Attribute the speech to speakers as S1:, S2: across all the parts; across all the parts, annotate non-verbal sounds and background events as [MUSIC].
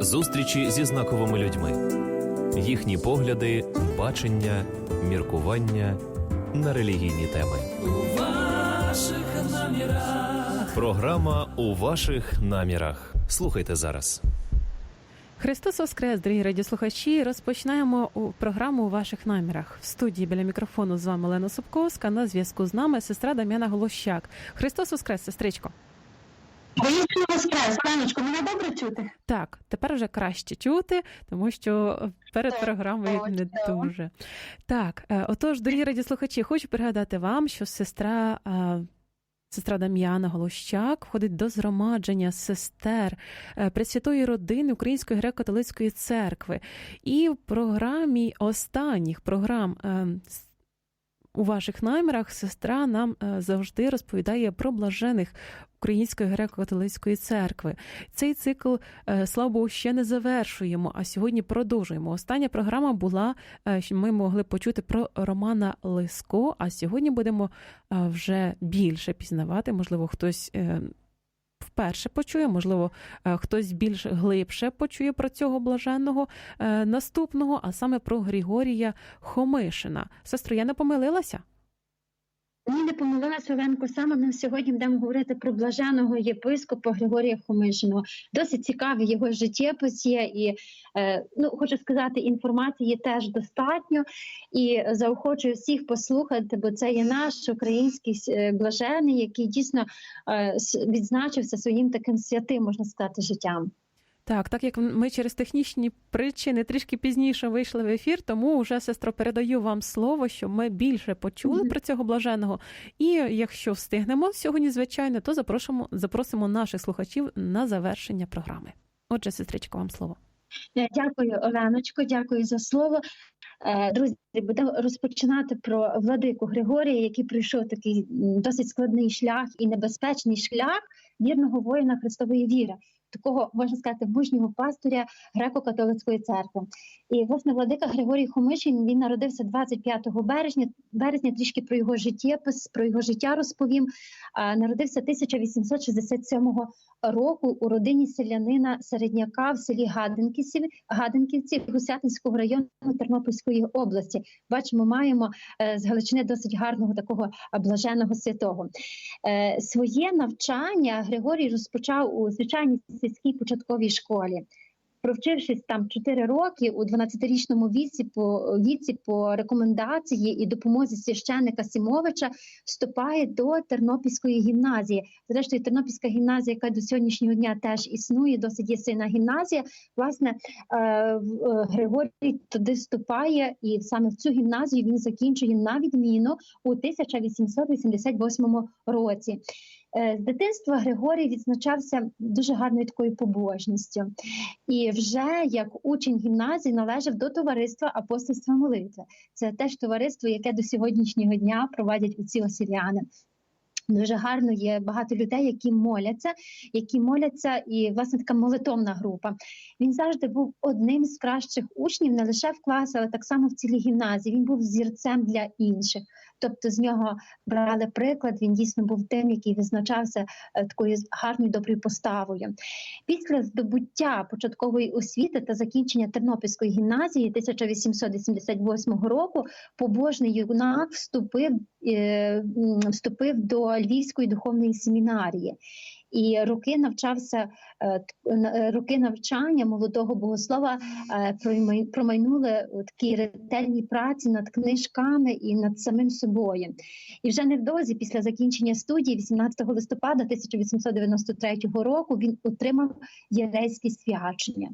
S1: Зустрічі зі знаковими людьми, їхні погляди, бачення, міркування на релігійні теми. Програма у ваших намірах. Слухайте зараз.
S2: Христос Воскрес, дорогі радіослухачі. Розпочинаємо у програму у ваших намірах. В студії біля мікрофону з вами Олена Собковська. На зв'язку з нами сестра Дам'яна Голощак. Христос Воскрес, сестричко.
S3: Воістину воскрес, Танечко, мене добре чути?
S2: Так, тепер вже краще чути, тому що перед
S3: Так,
S2: програмою не
S3: чудово.
S2: дуже. Так, е, отож, дорогі радіослухачі, хочу пригадати вам, що сестра. е, Сестра Дам'яна Голощак входить до згромадження сестер е, Пресвятої родини Української греко-католицької церкви. І в програмі останніх програм е, с- у ваших намірах сестра нам е, завжди розповідає про блажених Української греко-католицької церкви. Цей цикл, е, слава Богу, ще не завершуємо, а сьогодні продовжуємо. Остання програма була, е, ми могли почути про Романа Лиско, а сьогодні будемо вже більше пізнавати. Можливо, хтось. Вперше почує, можливо, е, хтось більш глибше почує про цього блаженного е, наступного, а саме про Григорія Хомишина. Сестро, я не помилилася?
S3: Ні, не помилилася Оленко. Саме ми сьогодні будемо говорити про блаженого єпископа Григорія Хомишиного. Досить цікавий його життєпис є, і е, ну хочу сказати, інформації теж достатньо. І заохочую всіх послухати, бо це є наш український е, блажений, який дійсно е, відзначився своїм таким святим, можна сказати, життям.
S2: Так, так як ми через технічні причини трішки пізніше вийшли в ефір, тому вже сестро передаю вам слово, щоб ми більше почули
S3: Мгм.
S2: про цього блаженого. І якщо встигнемо сьогодні, звичайно, то запросимо, запросимо наших слухачів на завершення програми. Отже, сестричко, вам слово.
S3: Дякую, Оленочко, дякую за слово. Е, Друзі, будемо розпочинати про владику Григорія, який пройшов такий досить складний шлях і небезпечний шлях вірного воїна Христової віри, такого можна сказати мужнього пастиря греко-католицької церкви. І власне владика Григорій Хомишин він народився 25 березня. Березня трішки про його життєпис, про його життя розповім. Народився 1867 року у родині селянина середняка в селі Гаденківці, Гаденківці Гусятинського району Тернопільської області. Бачимо, маємо е, з Галичини досить гарного такого блаженого святого. Е, Своє навчання Григорій розпочав у звичайній сільській початковій школі. Провчившись там 4 роки у 12-річному віці по віці по рекомендації і допомозі священника Сімовича вступає до Тернопільської гімназії. Зрештою, Тернопільська гімназія, яка до сьогоднішнього дня теж існує, досить є сильна гімназія. Власне, е, е, Григорій туди вступає, і саме в цю гімназію він закінчує на відміну у 1888 році. Е, З дитинства Григорій відзначався дуже гарною такою побожністю, і вже як учень гімназії належав до товариства апостольства молитви. Це теж товариство, яке до сьогоднішнього дня проводять оці осіряни. Дуже гарно є багато людей, які моляться, які моляться, і власне така молитовна група. Він завжди був одним з кращих учнів, не лише в класі, але так само в цілій гімназії. Він був зірцем для інших. Тобто з нього брали приклад. Він дійсно був тим, який визначався е, такою гарною доброю поставою. Після здобуття початкової освіти та закінчення Тернопільської гімназії 1888 року побожний юнак вступив, е, вступив до Львівської духовної семінарії. І роки навчався е, е, роки навчання молодого богослова е, промайнули у такій ретельній праці над книжками і над самим собою. І вже невдовзі, після закінчення студії, 18 листопада 1893 року, він отримав єрейське свячення.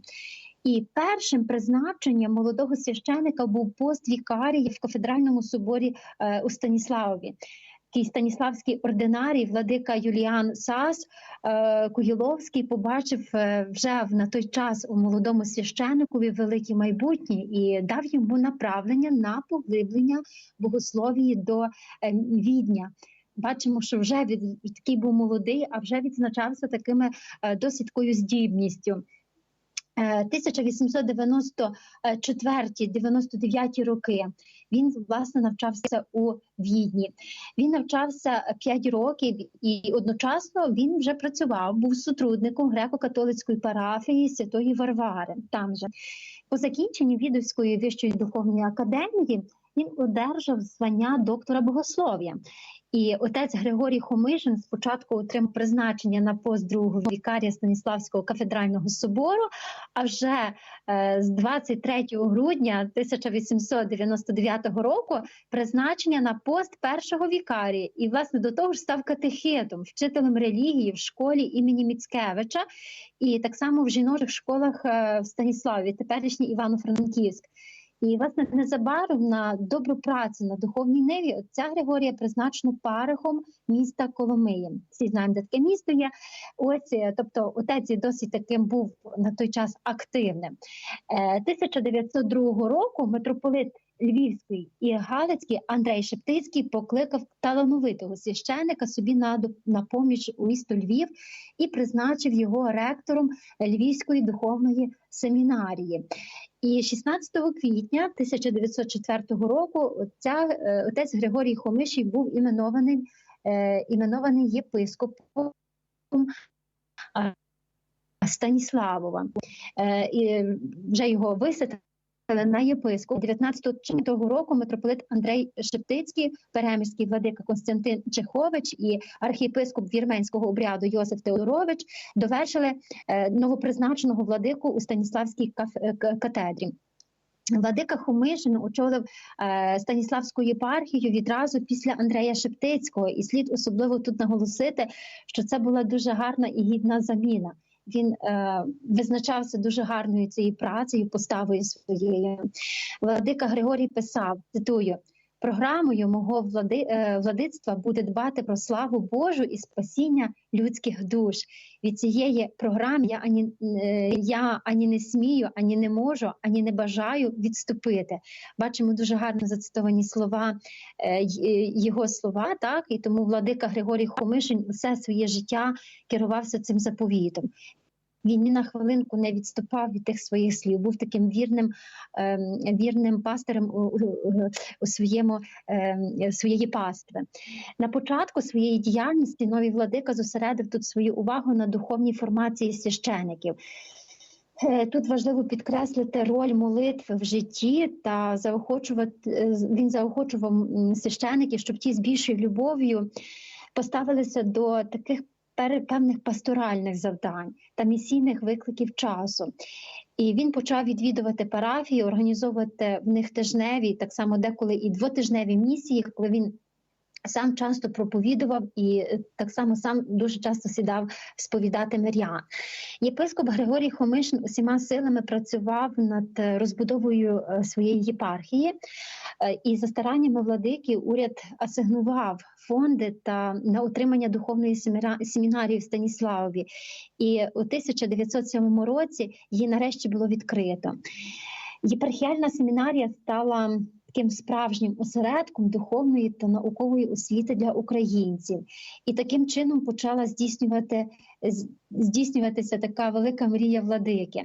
S3: І першим призначенням молодого священика був пост вікарії в кафедральному соборі у Станіславові. Такий станіславський ординарій, владика Юліан Сас е, Кугіловський побачив е, вже на той час у молодому священикові велике майбутнє і дав йому направлення на поглиблення богословії до е, відня. Бачимо, що вже від такий був молодий, а вже відзначався такими досить такою здібністю. Е, 1894-99 роки він власне навчався у Відні. Він навчався 5 років і одночасно він вже працював, був сотрудником греко-католицької парафії Святої Варвари. Там же по закінченні Відовської вищої духовної академії він одержав звання доктора богослов'я. І отець Григорій Хомишин спочатку отримав призначення на пост другого вікарія Станіславського кафедрального собору. А вже е, з 23 грудня 1899 року призначення на пост першого вікарія. І власне до того ж став катехетом, вчителем релігії в школі імені Міцкевича, і так само в жіночих школах е, в Станіславі, теперішній Івано-Франківськ. І власне незабаром на добру працю на духовній ниві отця Григорія призначено парихом міста Коломиї. Всі знаємо, де таке місто є. Ось, е, тобто, отець і досить таким був на той час активним. Е, 1902 року митрополит Львівський і Галицький Андрей Шептицький покликав талановитого священика собі на, на поміч у місто Львів і призначив його ректором Львівської духовної семінарії. І 16 квітня 1904 року отця, е, отець Григорій Хомишій був іменований, е, іменований єпископом е, Станіславова. І вже його висадили на єпископ 19 червня року митрополит Андрей Шептицький, переміський владика Константин Чехович і архієпископ вірменського обряду Йосиф Теодорович довершили е, новопризначеного владику у Станіславській каф- е. Владика Хомишин очолив е, Станіславську єпархію відразу після Андрея Шептицького, і слід особливо тут наголосити, що це була дуже гарна і гідна заміна. Він е, визначався дуже гарною цією працею, поставою своєю. Владика Григорій писав: цитую. Програмою мого е, владицтва буде дбати про славу Божу і спасіння людських душ. Від цієї програми я ані, е, я ані не смію, ані не можу, ані не бажаю відступити. Бачимо дуже гарно зацитовані слова е, його слова, так і тому владика Григорій Хомишин все своє життя керувався цим заповітом. Він ні на хвилинку не відступав від тих своїх слів, був таким вірним, ем, вірним пастирем у, у, своєму ем, своєї пастви. На початку своєї діяльності новий владика зосередив тут свою увагу на духовній формації священиків. Е, Тут важливо підкреслити роль молитви в житті та заохочувати е, він заохочував священиків, щоб ті з більшою любов'ю поставилися до таких певних пасторальних завдань та місійних викликів часу. І він почав відвідувати парафії, організовувати в них тижневі, так само деколи і двотижневі місії, коли він сам часто проповідував і е, так само сам дуже часто сідав сповідати мирян. Єпископ Григорій Хомишин усіма силами працював над е, розбудовою е, своєї єпархії, і за стараннями владики уряд асигнував фонди та на утримання духовної семінарії в Станіславові. І у 1907 році її нарешті було відкрито. Єпархіальна семінарія стала таким справжнім осередком духовної та наукової освіти для українців, і таким чином почала здійснювати здійснюватися така велика мрія владики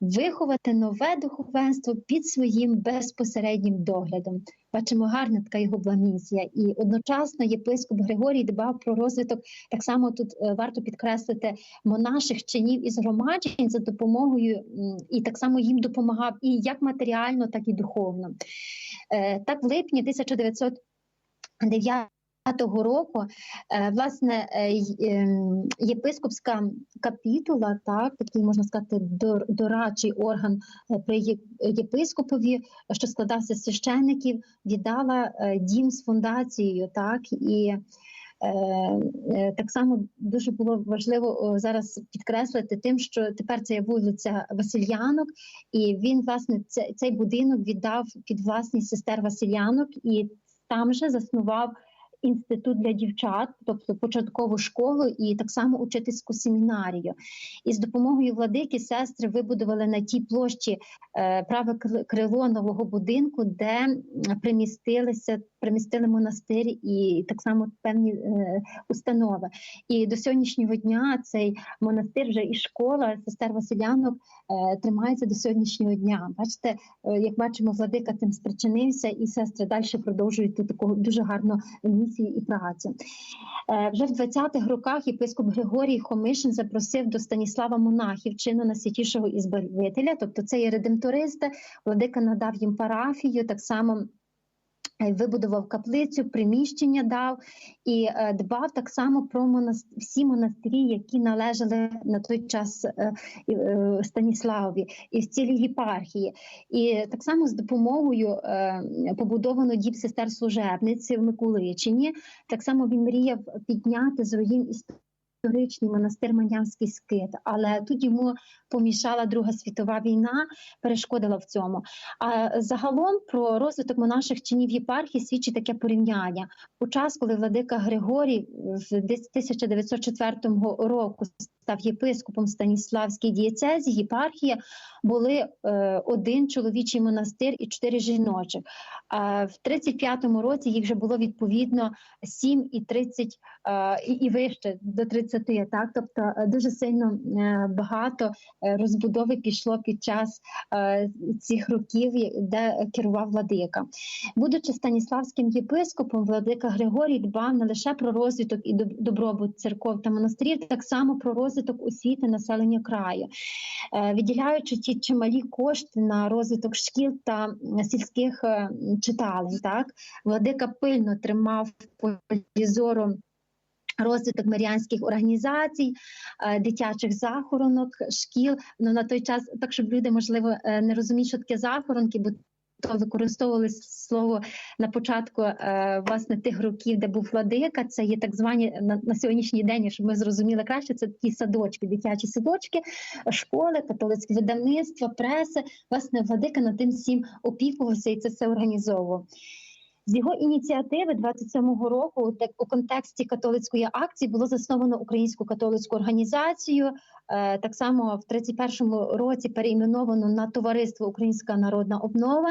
S3: виховати нове духовенство під своїм безпосереднім доглядом. Бачимо гарна така його була місія. І одночасно єпископ Григорій дбав про розвиток. Так само тут е, варто підкреслити монаших чинів і згромаджень за допомогою, і так само їм допомагав і як матеріально, так і духовно. Е, Так, в липні 1909 року е, власне е, ем, єпископська капітула, так такий можна сказати, дор- дорадчий орган при єпископові, що складався з священників, віддала дім з фундацією, так і. Е, е, Так само дуже було важливо зараз підкреслити тим, що тепер це є вулиця Васильянок, і він власне цей будинок віддав під власність сестер Васильянок, і там же заснував інститут для дівчат, тобто початкову школу і так само учительську семінарію. І з допомогою владики сестри вибудували на тій площі е, праве крило нового будинку, де примістилися примістили монастир і так само певні е, установи. І до сьогоднішнього дня цей монастир вже і школа сестер Василянок е, тримається до сьогоднішнього дня. Бачите, е, як бачимо, владика цим спричинився, і сестри далі продовжують ту таку дуже гарну місію і працю. Вже в 20-х роках єпископ Григорій Хомишин запросив до Станіслава монахів, чину найсвятішого ізбавителя, тобто це є редемтористи. Владика надав їм парафію, так само. Е, Вибудував каплицю, приміщення дав і е, дбав так само про монас... всі монастирі, які належали на той час е, Станіславові і в цілій єпархії. І так само з допомогою побудовано дім сестер служебниці в Миколичині. Так само він мріяв підняти з руїн історичний монастир Манявський скит, але тут йому помішала Друга світова війна, перешкодила в цьому. А загалом про розвиток монаших чинів єпархії свідчить таке порівняння. У час, коли владика Григорій десь 1904 року став єпископом Станіславській дієцезі, єпархія були е, один чоловічий монастир і чотири жіночих. А в 35-му році їх вже було відповідно 7 і 30 е, і, і вище до 30, так тобто е, дуже сильно е, багато е, розбудови пішло під час е, цих років, де керував владика. Будучи станіславським єпископом, владика Григорій дбав не лише про розвиток і добробут церков та монастирів, так само про розвиток освіти населення краю, Е, виділяючи ті чималі кошти на розвиток шкіл та сільських е, читалень. Так владика пильно тримав полі зору розвиток маріанських організацій, е, дитячих захоронок, шкіл. Ну на той час, так щоб люди можливо не розуміють, що таке захоронки, бо то використовували слово на початку е, власне тих років, де був владика. Це є так звані на, на сьогоднішній день, щоб ми зрозуміли краще. Це такі садочки, дитячі садочки, школи, католицькі видавництва, преси. Власне, владика над тим всім опікувався і це все організовував. З його ініціативи 27-го року, так у контексті католицької акції, було засновано українську католицьку організацію. Е, Так само в 31-му році переіменовано на товариство Українська народна обнова.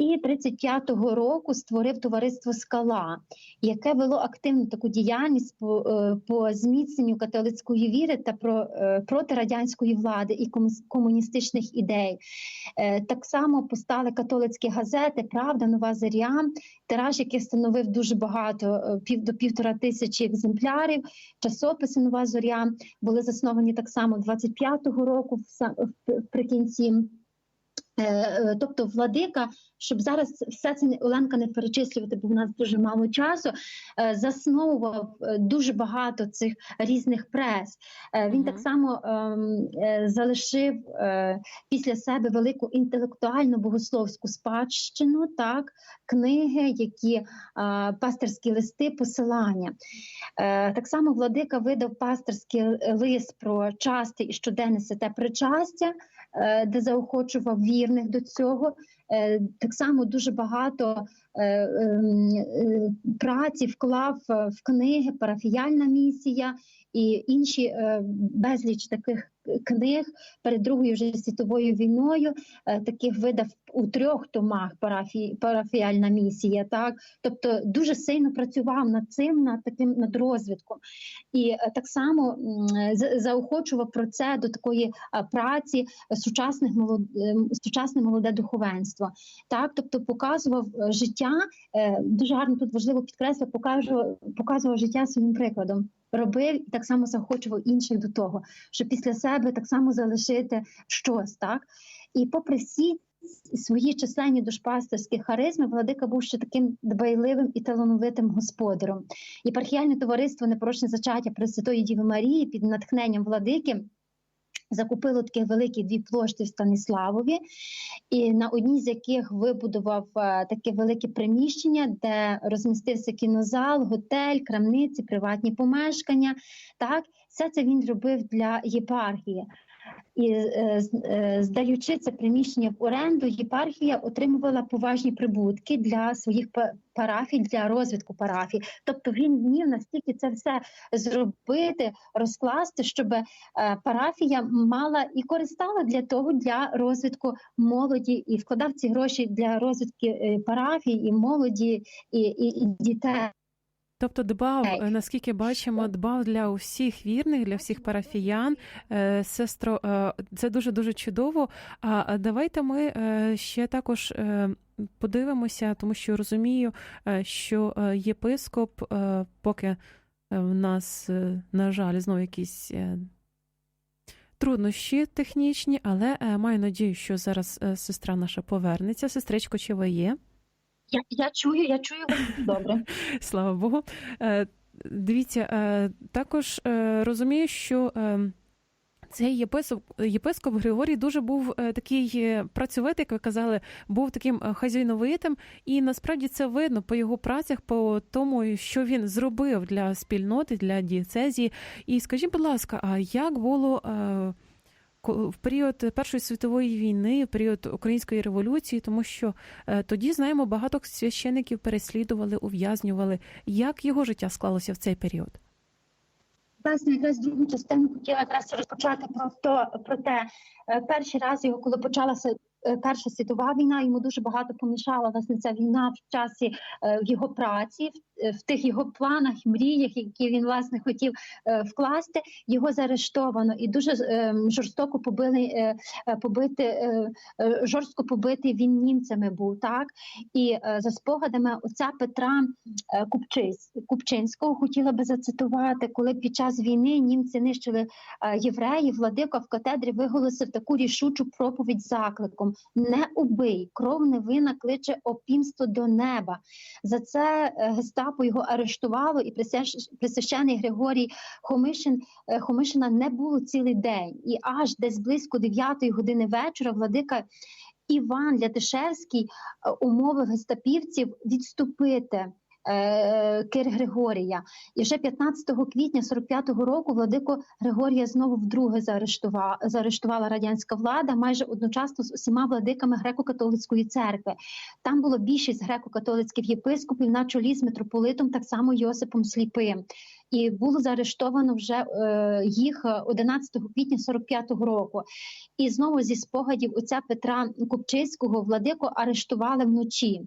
S3: І 35-го року створив товариство Скала, яке вело активну таку діяльність по, е, по зміцненню католицької віри та про е, проти радянської влади і комуністичних ідей. Е, Так само постали католицькі газети Правда, Нова Заря, тираж, який становив дуже багато пів до півтора тисячі екземплярів. Часописи Нова Зоря були засновані так само 25-го року, в са- в- прикінці. Е, Тобто, владика, щоб зараз все це Оленка не перечислювати, бо в нас дуже мало часу. е, Засновував е, дуже багато цих різних прес. Е, Він
S2: Мгм.
S3: так само ем, залишив після себе велику інтелектуальну богословську спадщину, так, книги, які а, пасторські листи, посилання. Так само владика видав пасторський лист про часте і щоденне святе причастя, де заохочував вірних до цього. Е, Так само дуже багато е, ем, е, праці вклав в книги Парафіяльна місія і інші безліч таких книг перед Другою вже світовою війною. е, Таких видав у трьох томах парафі, парафіальна місія. Так, тобто дуже сильно працював над цим, над таким над розвитком, і е, так само заохочував про це до такої е, праці сучасних молод... сучасне молоде духовенство. Так, тобто показував життя дуже гарно тут важливо підкреслити, показував, показував життя своїм прикладом. Робив і так само захочував інших до того, щоб після себе так само залишити щось, так і попри всі свої численні душпастерські харизми, владика був ще таким дбайливим і талановитим господаром. Єпархіальне товариство Непорочне зачаття Пресвятої Діви Марії під натхненням владики. Закупило такі великі дві площі в Станіславові, і на одній з яких вибудував е, таке велике приміщення, де розмістився кінозал, готель, крамниці, приватні помешкання. Так, все це він робив для єпархії. І е, е, здаючи це приміщення в оренду, єпархія отримувала поважні прибутки для своїх парафій, для розвитку парафій. Тобто він вмів настільки це все зробити, розкласти, щоб е, парафія мала і користала для того для розвитку молоді, і вкладав ці гроші для розвитку парафій і молоді, і, і, і дітей.
S2: Тобто дбав, е, наскільки бачимо, дбав для усіх вірних, для всіх парафіян. Е, Сестро, е, це дуже дуже чудово. А давайте ми е, ще також е, подивимося, тому що розумію, е, що е, єпископ, е, поки е, в нас, е, на жаль, знову якісь. е, Труднощі технічні, але е, маю надію, що зараз е, сестра наша повернеться. Сестричко, чи ви є?
S3: Я, я чую, я чую вас добре. [LAUGHS]
S2: Слава Богу. Е, Дивіться, е, також е, розумію, що цей єпископ, єпископ Григорій дуже був такий працьовитий, як ви казали, був таким хазяйновитим, і насправді це видно по його працях, по тому, що він зробив для спільноти, для дієцезії. І скажіть, будь ласка, а як було в період Першої світової війни, в період української революції, тому що е, тоді знаємо, багато священиків переслідували, ув'язнювали. Як його життя склалося в цей період?
S3: Власне, якраз другу частину хотіла якраз розпочати про то про те, е, перший раз його, коли почалася е, Перша світова війна, йому дуже багато помішала власне ця війна в часі його праці, в, е, тих його планах, мріях, які він власне хотів е, вкласти. Його заарештовано і дуже е, жорстоко побили побити жорстко побитий він німцями був так. І за спогадами отця Петра Купчись, Купчинського хотіла би зацитувати, коли під час війни німці нищили євреїв, владика в катедрі виголосив таку рішучу проповідь закликом: не убий, кров невинна кличе опімство до неба. За це е, гестапо його арештувало, і присвящений Григорій Хомишин е, Хомишина не було цілий день. І аж десь близько 9 години вечора владика Іван Лятишевський е, умовив гестапівців відступити. Е, Кир Григорія, і вже 15 квітня 45-го року владико Григорія знову вдруге заарештувала, заарештувала радянська влада майже одночасно з усіма владиками греко-католицької церкви. Там було більшість греко-католицьких єпископів на чолі з митрополитом, так само Йосипом Сліпим. І було заарештовано вже е, їх е, 11 квітня 45-го року. І знову зі спогадів отця Петра Купчиського владико арештували вночі.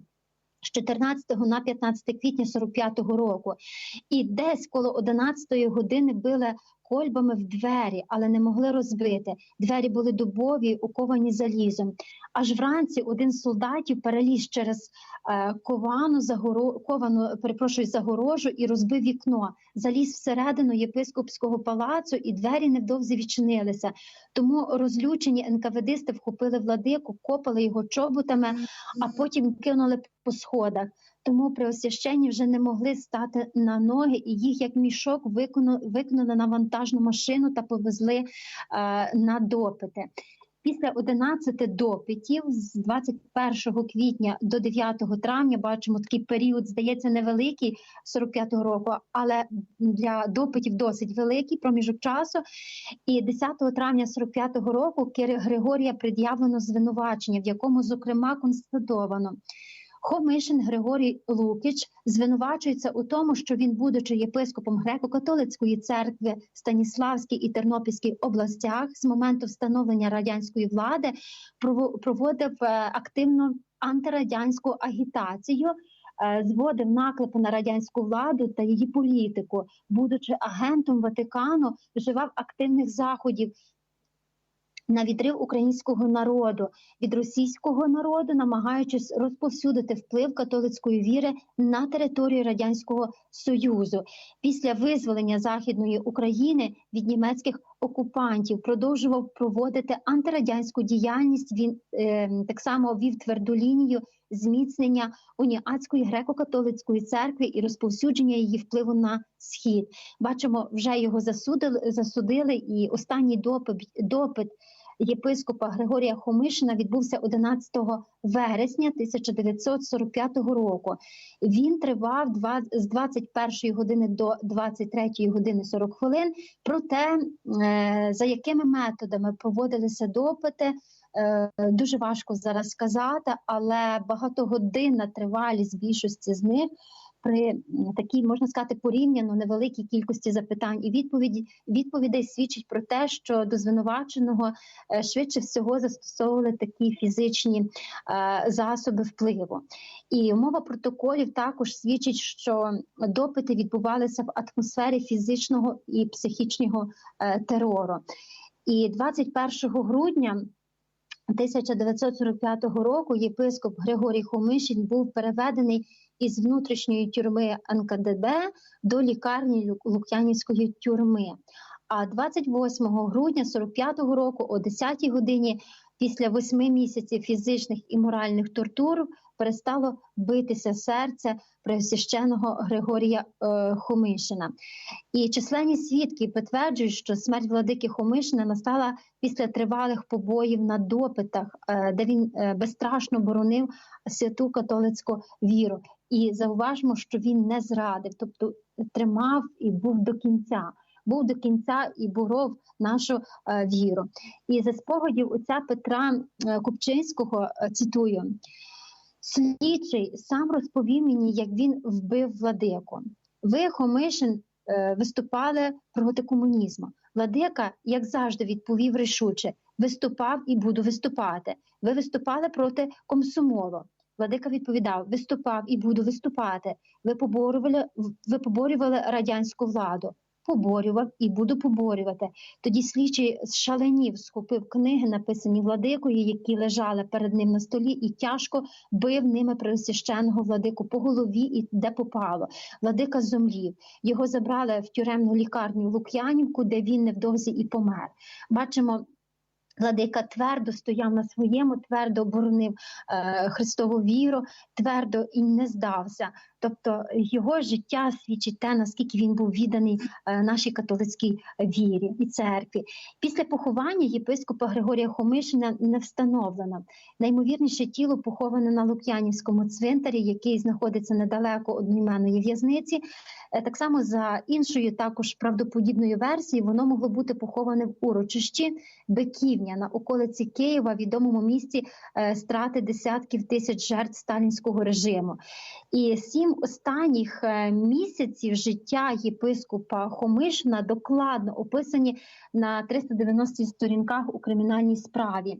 S3: З 14 на 15 квітня 45-го року, і десь коло 11 години били кольбами в двері, але не могли розбити. Двері були дубові, уковані залізом. Аж вранці один з солдатів переліз через е, ковану загоро... ковану, перепрошую, загорожу і розбив вікно. Заліз всередину єпископського палацу, і двері невдовзі відчинилися. Тому розлючені НКВДисти вхопили владику, копали його чоботами, а потім кинули по сходах. Тому преосвященні вже не могли стати на ноги, і їх як мішок виконали на вантажну машину та повезли е, на допити. Після 11 допитів з 21 квітня до 9 травня бачимо такий період, здається, невеликий 45-го року, але для допитів досить великий проміжок часу. І 10 травня 45-го року Кир Григорія пред'явлено звинувачення, в якому зокрема констатовано. Хомишин Григорій Лукіч звинувачується у тому, що він, будучи єпископом греко-католицької церкви в Станіславській і Тернопільській областях, з моменту встановлення радянської влади прово- проводив е, активно антирадянську агітацію. е, Зводив наклепи на радянську владу та її політику, будучи агентом Ватикану, вживав активних заходів на відрив українського народу від російського народу, намагаючись розповсюдити вплив католицької віри на територію радянського союзу. Після визволення західної України від німецьких окупантів продовжував проводити антирадянську діяльність. Він е, так само вів тверду лінію зміцнення уніатської греко-католицької церкви і розповсюдження її впливу на схід. Бачимо, вже його засудили, засудили, і останній допит, допит єпископа Григорія Хомишина відбувся 11 вересня 1945 року. Він тривав з 21 години до 23 години 40 хвилин. Проте, е, за якими методами проводилися допити, дуже важко зараз сказати, але багатогодинна тривалість більшості з них при такій, можна сказати, порівняно невеликій кількості запитань і відповіді відповідей свідчить про те, що до звинуваченого е, швидше всього застосовували такі фізичні е, засоби впливу. І умова протоколів також свідчить, що допити відбувалися в атмосфері фізичного і психічного е, терору. І 21 грудня 1945 року єпископ Григорій Хомишин був переведений із внутрішньої тюрми НКДБ до лікарні Лук'янівської тюрми. А 28 грудня 45 року о 10 годині після восьми місяців фізичних і моральних тортур перестало битися серце преосвященого Григорія е, Хомишина. І численні свідки підтверджують, що смерть владики Хомишина настала після тривалих побоїв на допитах, е, де він е, безстрашно боронив святу католицьку віру. І зауважмо, що він не зрадив, тобто тримав і був до кінця. Був до кінця і боров нашу е, віру. І за спогадів отця Петра е, Купчинського е, цитую: слідчий сам розповів мені, як він вбив владику. Ви, Хомишин, виступали проти комунізму. Владика, як завжди, відповів рішуче: виступав і буду виступати. Ви виступали проти комсомолу. Владика відповідав: виступав і буду виступати. Ви поборювали, ви поборювали радянську владу. Поборював і буду поборювати. Тоді слідчий шаленів, схопив книги, написані владикою, які лежали перед ним на столі, і тяжко бив ними преосвященого владику по голові і де попало. Владика зомлів. Його забрали в тюремну лікарню Лук'янівку, де він невдовзі і помер. Бачимо. Владика твердо стояв на своєму, твердо оборонив е, Христову віру, твердо і не здався. Тобто його життя свідчить те, наскільки він був відданий е, нашій католицькій вірі і церкві. Після поховання єпископа Григорія Хомишина не встановлено. Наймовірніше тіло поховане на Лук'янівському цвинтарі, який знаходиться недалеко одноіменної в'язниці. Е, Так само за іншою, також правдоподібною версією, воно могло бути поховане в урочищі Биківня на околиці Києва, відомому місці е, страти десятків тисяч жертв сталінського режиму. І сім останніх е, місяців життя єпископа Хомишина докладно описані на 390 сторінках у кримінальній справі.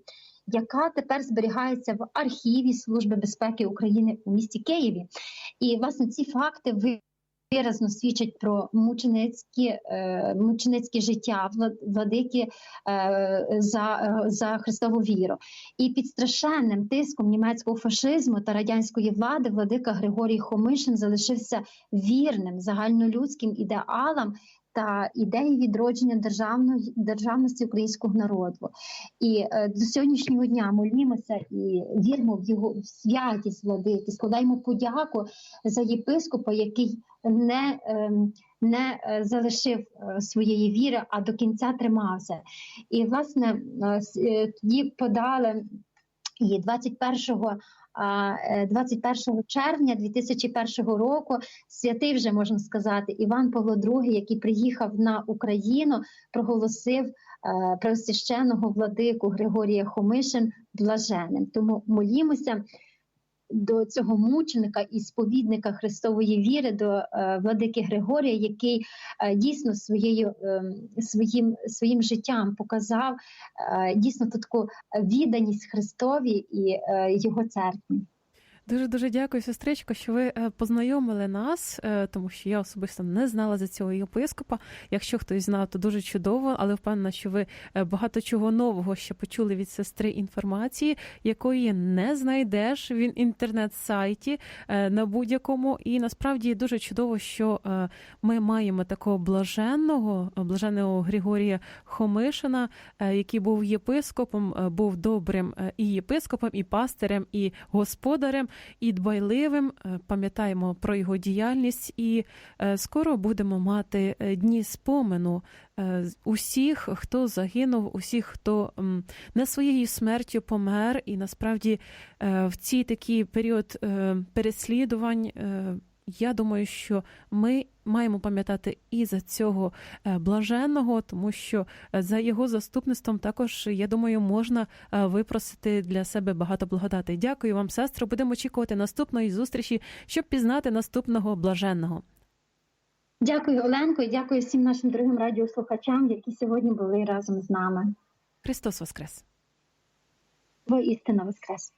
S3: Яка тепер зберігається в архіві Служби безпеки України у місті Києві, і власне ці факти ви виразно свідчать про мученицьке, е, мученицьке життя вла- владики е, за, е, за Христову віру. І під страшенним тиском німецького фашизму та радянської влади владика Григорій Хомишин залишився вірним загальнолюдським ідеалам. Та ідеї відродження державної державності українського народу, і е, до сьогоднішнього дня молімося і віримо в його в святість владики, складаємо подяку за єпископа, який не, ем, не е, залишив е, своєї віри, а до кінця тримався. І власне е, е, тоді подали і 21 а, е, 21 червня 2001 року святий вже можна сказати Іван Павло II, який приїхав на Україну, проголосив е, преосвященого владику Григорія Хомишин блаженним. Тому молімося до цього мученика і сповідника Христової віри, до е, владики Григорія, який е, дійсно своєю ем, своїм своїм життям показав е, дійсно таку відданість Христові і е, його церкві.
S2: Дуже дуже дякую, сестричко, що ви е, познайомили нас, е, тому що я особисто не знала за цього єпископа. Якщо хтось знав, то дуже чудово, але впевнена, що ви е, багато чого нового ще почули від сестри інформації, якої не знайдеш в інтернет-сайті на будь-якому. І насправді дуже чудово, що ми маємо такого блаженного, блаженного Григорія Хомишина, який був єпископом, був добрим і єпископом, і пастирем, і господарем. І дбайливим. Е, Пам'ятаємо про його діяльність, і е, скоро будемо мати е, дні спомену усіх, хто загинув, усіх, хто не своєю смертю помер, і насправді в цій такий період переслідувань. Я думаю, що ми маємо пам'ятати і за цього е, блаженного, тому що е, за його заступництвом також, я думаю, можна е, випросити для себе багато благодати. Дякую вам, сестро. Будемо очікувати наступної зустрічі, щоб пізнати наступного блаженного.
S3: Дякую, Оленко, і дякую всім нашим дорогим радіослухачам, які сьогодні були разом з нами.
S2: Христос Воскрес!
S3: Бо істина воскрес.